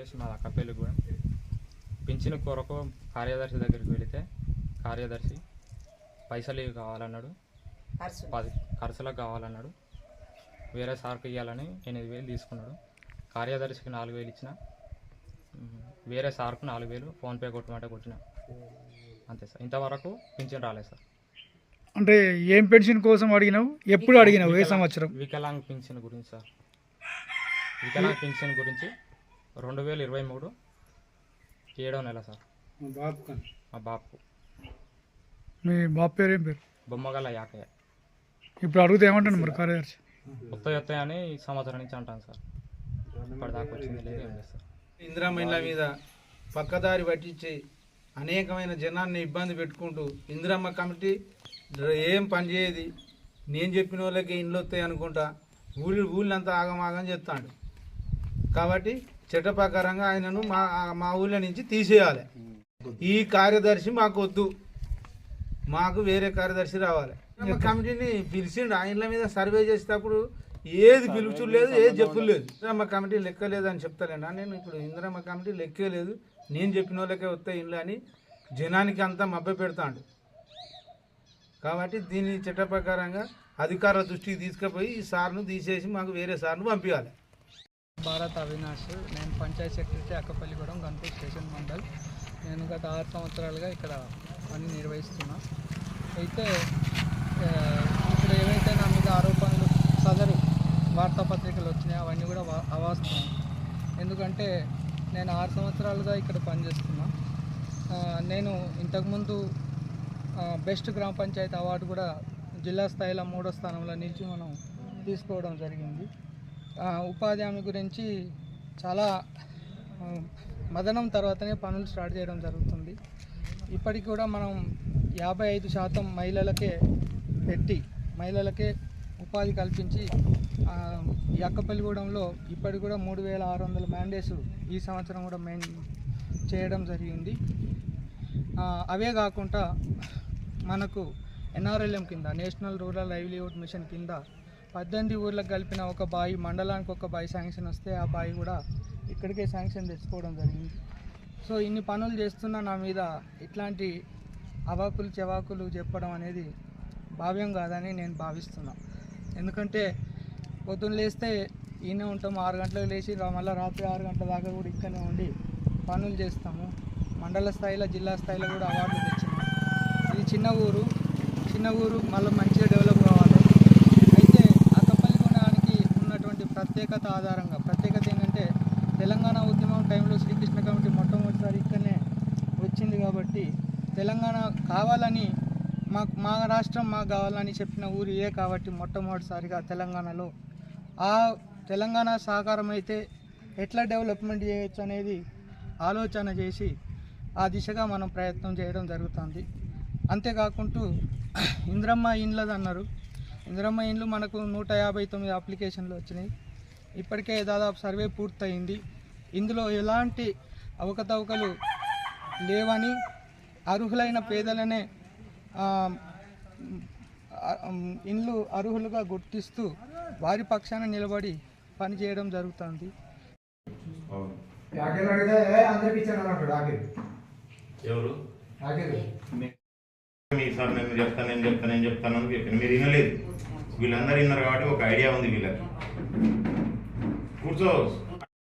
సురేష్ మా అక్కపల్లి కూడా. పింఛను కొరకు కార్యదర్శి దగ్గరికి వెళితే కార్యదర్శి పైసలు ఇవి కావాలన్నాడు. పది ఖర్చులకు కావాలన్నాడు. వేరే సార్కి ఇవ్వాలని ఎనిమిది వేలు తీసుకున్నాడు. కార్యదర్శికి నాలుగు వేలు ఇచ్చిన. వేరే సార్కు నాలుగు వేలు ఫోన్పే కొట్టమంటే కొట్టిన. అంతే సార్. ఇంతవరకు పింఛన్ రాలేదు సార్. అంటే ఏం పెన్షన్ కోసం అడిగినావు? ఎప్పుడు అడిగినావు? ఏ సంవత్సరం? వికలాంగ్ పింఛన్ గురించి సార్. వికలాంగ్ పింఛన్ గురించి రెండు వేల ఇరవై మూడు ఏడవ నెల సార్. మా బాపు మీ బాబు పేరు ఏం పేరు? బొమ్మగల యాకయ్య. ఇప్పుడు అడిగితే ఏమంటాను మరి కార్యదర్శి? వస్తాయి వస్తాయని ఈ సంవత్సరం నుంచి అంటాను సార్. ఇప్పటిదాకా వచ్చింది లేదు ఏం లేదు సార్. ఇందిరామైన్ల మీద పక్కదారి పట్టించి అనేకమైన జనాన్ని ఇబ్బంది పెట్టుకుంటూ ఇందిరమ్మ కమిటీ ఏం పని చేయదు? నేను చెప్పిన వాళ్ళకి ఇండ్లు వస్తాయి అనుకుంటా. ఊళ్ళు ఊళ్ళంతా ఆగమాగం చెప్తాడు కాబట్టి చట్ట ప్రకారంగా ఆయనను మా మా ఊళ్ళో నుంచి తీసేయాలి. ఈ కార్యదర్శి మాకు వద్దు మాకు వేరే కార్యదర్శి రావాలి. కమిటీని పిలిచిండు. ఆయనల మీద సర్వే చేసేటప్పుడు ఏది పిలుచు లేదు ఏది చెప్పులు లేదు. ఇందిరమ్మ కమిటీ లెక్కలేదు అని చెప్తలేనా నేను ఇప్పుడు ఇందిరమ్మ కమిటీ లెక్కే లేదు నేను చెప్పిన వాళ్ళకే వస్తాయి ఇండ్లు అని జనానికి అంతా మభ్య పెడతాడు. కాబట్టి దీని చట్ట ప్రకారంగా అధికారుల దృష్టికి తీసుకుపోయి ఈ సార్ను తీసేసి మాకు వేరే సార్ను పంపించాలి భారత్ అవినాష్. నేను పంచాయత్ సెక్రటరీ అక్కపల్లిగూడెం గన్పూర్ స్టేషన్ మండల్. నేను గత ఆరు సంవత్సరాలుగా ఇక్కడ పని నిర్వహిస్తున్నా. అయితే ఇక్కడ ఇప్పుడు ఏవైతే నా మీద ఆరోపణలు సదరు వార్తాపత్రికలు వచ్చినాయి అవన్నీ కూడా వా- అవాస్తవం ఎందుకంటే నేను ఆరు సంవత్సరాలుగా ఇక్కడ పనిచేస్తున్నా. నేను ఇంతకుముందు బెస్ట్ గ్రామ పంచాయతీ అవార్డు కూడా జిల్లా స్థాయిలో మూడో స్థానంలో నిలిచి మనం తీసుకోవడం జరిగింది. ఉపాధి హామీ గురించి చాలా మదనం తర్వాతనే పనులు స్టార్ట్ చేయడం జరుగుతుంది. ఇప్పటికి కూడా మనం యాభై ఐదు శాతం మహిళలకే పెట్టి మహిళలకే ఉపాధి కల్పించి ఈ అక్కపల్లిగూడెంలో ఇప్పటికి కూడా మూడు వేల ఆరు వందల మ్యాండేస్ ఈ సంవత్సరం కూడా మెయిన్ చేయడం జరిగింది. అవే కాకుండా మనకు ఎన్ఆర్ఎల్ఎం కింద నేషనల్ రూరల్ లైవ్లీహుడ్ మిషన్ కింద పద్దెనిమిది ఊర్లకు కలిపిన ఒక బావి మండలానికి ఒక బావి శాంక్షన్ వస్తే ఆ బావి కూడా ఇక్కడికే శాంక్షన్ తెచ్చుకోవడం జరిగింది. సో ఇన్ని పనులు చేస్తున్న నా మీద ఇట్లాంటి అవాకులు చెవాకులు చెప్పడం అనేది భావ్యం కాదని నేను భావిస్తున్నా. ఎందుకంటే పొద్దున్న లేస్తే ఈయనే ఉంటాము ఆరు గంటలకు లేచి మళ్ళీ రాత్రి ఆరు గంటల దాకా కూడా ఇక్కడనే ఉండి పనులు చేస్తాము. మండల స్థాయిలో జిల్లా స్థాయిలో కూడా అవార్డులు తెచ్చినాము ఇది చిన్న ఊరు. చిన్న ఊరు మళ్ళీ మంచిగా డెవలప్ ప్రత్యేకత ఆధారంగా. ప్రత్యేకత ఏంటంటే తెలంగాణ ఉద్యమం టైంలో శ్రీకృష్ణ కమిటీ మొట్టమొదటిసారి ఇక్కడనే వచ్చింది కాబట్టి తెలంగాణ కావాలని మా మా రాష్ట్రం మాకు కావాలని చెప్పిన ఊరు ఇదే కాబట్టి మొట్టమొదటిసారిగా తెలంగాణలో. ఆ తెలంగాణ సహకారం అయితే ఎట్లా డెవలప్మెంట్ చేయొచ్చు అనేది ఆలోచన చేసి ఆ దిశగా మనం ప్రయత్నం చేయడం జరుగుతుంది. అంతేకాకుండా ఇంద్రమ్మ ఇండ్లది అన్నారు ఇంద్రమ్మ ఇండ్లు మనకు నూట యాభై తొమ్మిది అప్లికేషన్లు వచ్చినాయి. ఇప్పటికే దాదాపు సర్వే పూర్తయింది. ఇందులో ఎలాంటి అవకతవకలు లేవని అర్హులైన పేదలనే ఇండ్లు అర్హులుగా గుర్తిస్తూ వారి పక్షాన నిలబడి పనిచేయడం జరుగుతుంది. ఎవరు? మీ సార్ నేను చెప్తాను నేను చెప్తాను నేను చెప్తాను అని చెప్పాను. మీరు వినలేదు. వీళ్ళందరూ విన్నారు కాబట్టి ఒక ఐడియా ఉంది వీళ్ళకి. Kurtar olsun.